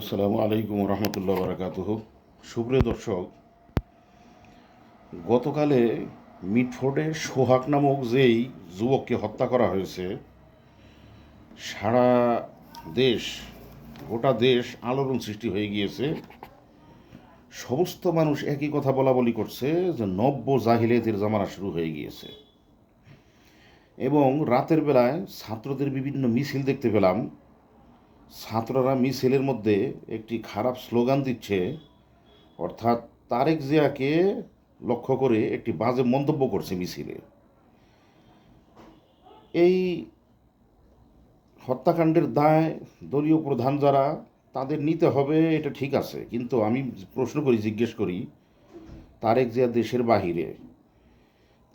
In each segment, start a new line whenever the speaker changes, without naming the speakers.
আসসালামু আলাইকুম রহমতুল্লাহ বারাকাত সুপ্রিয় দর্শক, গতকালে মিটফোর্ডে সোহাগ নামক যেই যুবককে হত্যা করা হয়েছে, সারা দেশ, গোটা দেশ আলোড়ন সৃষ্টি হয়ে গিয়েছে। সমস্ত মানুষ একই কথা বলা বলি করছে যে নব্য জাহিলিয়াতের জামানা শুরু হয়ে গিয়েছে। এবং রাতের বেলায় ছাত্রদের বিভিন্ন মিছিল দেখতে পেলাম। ছাত্ররা মিছিলের মধ্যে একটি খারাপ স্লোগান দিচ্ছে, অর্থাৎ তারেক জিয়াকে লক্ষ্য করে একটি বাজে মন্তব্য করছে মিছিলে। এই হত্যাকাণ্ডের দায় দলীয় প্রধান যারা, তাদের নিতে হবে, এটা ঠিক আছে। কিন্তু আমি প্রশ্ন করি, জিজ্ঞেস করি, তারেক জিয়া দেশের বাহিরে,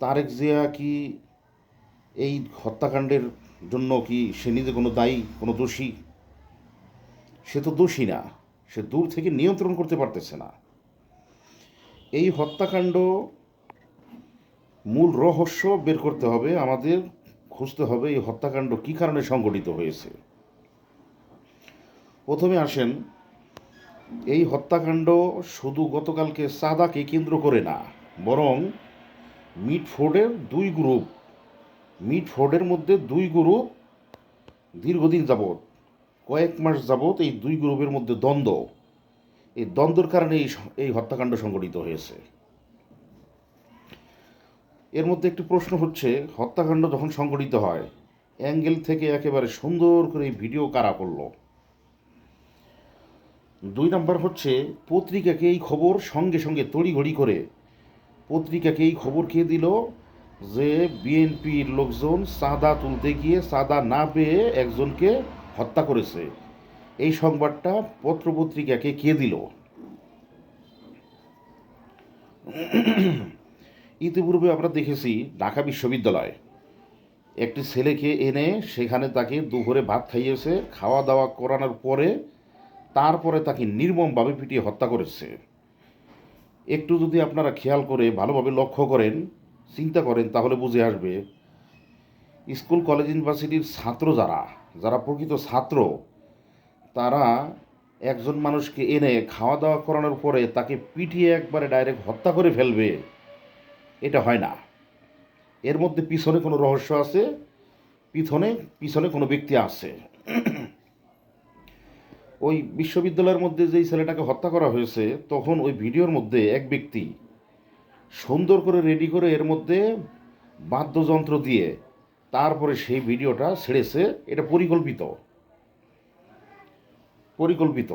তারেক জিয়া কি এই হত্যাকাণ্ডের জন্য কি সে নিজে কোনো দায়ী, কোনো দোষী? সে তো দোষী না। সে দূর থেকে নিয়ন্ত্রণ করতে পারতেছে না। এই হত্যাকাণ্ড মূল রহস্য বের করতে হবে, আমাদের খুঁজতে হবে এই হত্যাকাণ্ড কী কারণে সংগঠিত হয়েছে। প্রথমে আসেন, এই হত্যাকাণ্ড শুধু গতকালকে সাদাকে কেন্দ্র করে না, বরং মিটফোর্ডের দুই গ্রুপ, মিটফোর্ডের মধ্যে দুই গ্রুপ দীর্ঘদিন যাবৎ কয়েক মাস যাবৎ এই দুই গ্রুপের মধ্যে দ্বন্দ্ব। এই দ্বন্দ্বের কারণে এই এই হত্যাকাণ্ড সংঘটিত হয়েছে। এর মধ্যে একটি প্রশ্ন হচ্ছে, হত্যাকাণ্ড যখন সংঘটিত হয়, অ্যাঙ্গেল থেকে একেবারে সুন্দর করে এই ভিডিও কারা করল? দুই নম্বর হচ্ছে, পত্রিকাকে এই খবর সঙ্গে সঙ্গে তড়িঘড়ি করে পত্রিকাকে এই খবর কে দিল? যে বিএনপির লোকজন চাঁদা তুলতে গিয়ে চাঁদা না পেয়ে একজনকে হত্যা করেছে। এই সংবাদটা পত্রপত্রিকাকে কে দিল? ইতিপূর্বে আমরা দেখেছি, ঢাকা বিশ্ববিদ্যালয়। একটি ছেলেকে এনে সেখানে তাকে দুপুরে ভাত খাইয়েছে খাওয়া দাওয়া করানোর পরে তারপরে তাকে নির্মমভাবে পিটিয়ে হত্যা করেছে। একটু যদি আপনারা খেয়াল করে ভালোভাবে লক্ষ্য করেন, চিন্তা করেন, তাহলে বুঝে আসবে, স্কুল, কলেজ, ইউনিভার্সিটির ছাত্র যারা যারা প্রকৃত ছাত্র, তারা একজন মানুষকে এনে খাওয়া দাওয়া করানোর পরে তাকে পিটিয়ে একবারে ডাইরেক্ট হত্যা করে ফেলবে, এটা হয় না। এর মধ্যে পিছনে কোনো রহস্য আছে, পিছনে পিছনে কোনো ব্যক্তি আছে। ওই বিশ্ববিদ্যালয়ের মধ্যে যেই ছেলেটাকে হত্যা করা হয়েছে, তখন ওই ভিডিওর মধ্যে এক ব্যক্তি সুন্দর করে রেডি করে এর মধ্যে বাদ্যযন্ত্র দিয়ে তারপরে সেই ভিডিওটা ছেড়েছে, এটা পরিকল্পিত। পরিকল্পিত।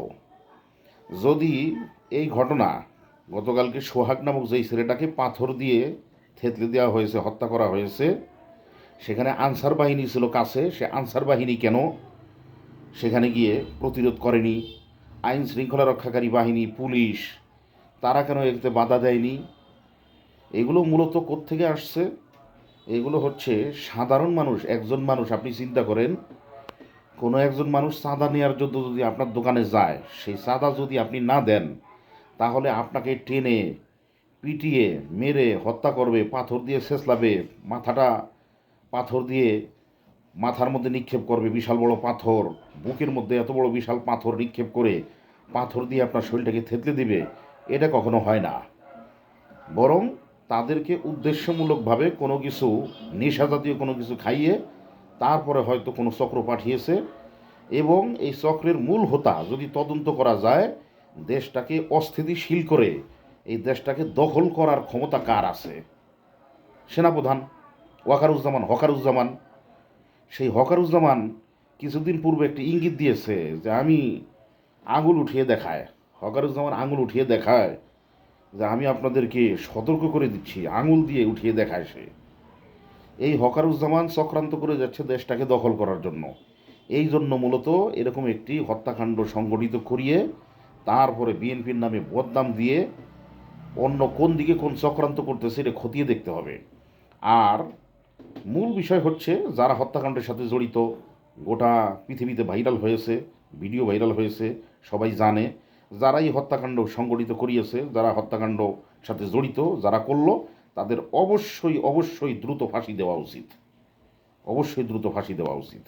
যদি এই ঘটনা, গতকালকে সোহাগ নামক যেই ছেলেটাকে পাথর দিয়ে থেতলে দেওয়া হয়েছে, হত্যা করা হয়েছে, সেখানে আনসার বাহিনী ছিল কাছে, সে আনসার বাহিনী কেন? সেখানে গিয়ে প্রতিরোধ করেনি। আইন শৃঙ্খলা রক্ষাকারী বাহিনী, পুলিশ, তারা কেন এতে বাধা দেয়নি? এগুলো মূলত কোত্থেকে আসছে? এগুলো হচ্ছে সাধারণ মানুষ, একজন মানুষ, আপনি চিন্তা করেন, কোনো একজন মানুষ চাঁদা নেওয়ার জন্য যদি আপনার দোকানে যায়, সেই চাঁদা যদি আপনি না দেন, তাহলে আপনাকে টেনে, পিটিয়ে, মেরে, হত্যা করবে, পাথর দিয়ে ছেঁচলাবে মাথাটা পাথর দিয়ে মাথার মধ্যে নিক্ষেপ করবে, বিশাল বড় পাথর, বুকের মধ্যে এত বড় বিশাল পাথর নিক্ষেপ করে পাথর দিয়ে আপনার শরীরটাকে থেতলে দিবে, এটা কখনো হয় না। বরং তাদেরকে উদ্দেশ্যমূলকভাবে কোনো কিছু নেশা জাতীয় কোনো কিছু খাইয়ে তারপরে হয়তো কোনো চক্র পাঠিয়েছে এবং এই চক্রের মূল হোতা যদি তদন্ত করা যায়, দেশটাকে অস্থিতিশীল করে এই দেশটাকে দখল করার ক্ষমতা কার আছে? সেনাপ্রধান ওয়াকারুজ্জামান, হকারুজ্জামান। সেই হকারুজ্জামান কিছুদিন পূর্বে একটি ইঙ্গিত দিয়েছে যে আমি আঙুল উঠিয়ে দেখায়। হকারুজ্জামান আঙুল উঠিয়ে দেখায় যে আমি আপনাদেরকে সতর্ক করে দিচ্ছি, আঙুল দিয়ে উঠিয়ে দেখায় সে। এই হকারুজ্জামান চক্রান্ত করে যাচ্ছে দেশটাকে দখল করার জন্য। এই জন্য মূলত এরকম একটি হত্যাকাণ্ড সংগঠিত করিয়ে তারপরে বিএনপির নামে বদনাম দিয়ে অন্য কোন দিকে কোন চক্রান্ত করতেছে এটা খতিয়ে দেখতে হবে। আর মূল বিষয় হচ্ছে যারা হত্যাকাণ্ডের সাথে জড়িত, গোটা পৃথিবীতে ভাইরাল হয়েছে, ভিডিও ভাইরাল হয়েছে, সবাই জানে যারা এই হত্যাকাণ্ড সংগঠিত করিয়েছে, যারা হত্যাকাণ্ড সাথে জড়িত, যারা করল, তাদের অবশ্যই অবশ্যই দ্রুত ফাঁসি দেওয়া উচিত। অবশ্যই দ্রুত ফাঁসি দেওয়া উচিত।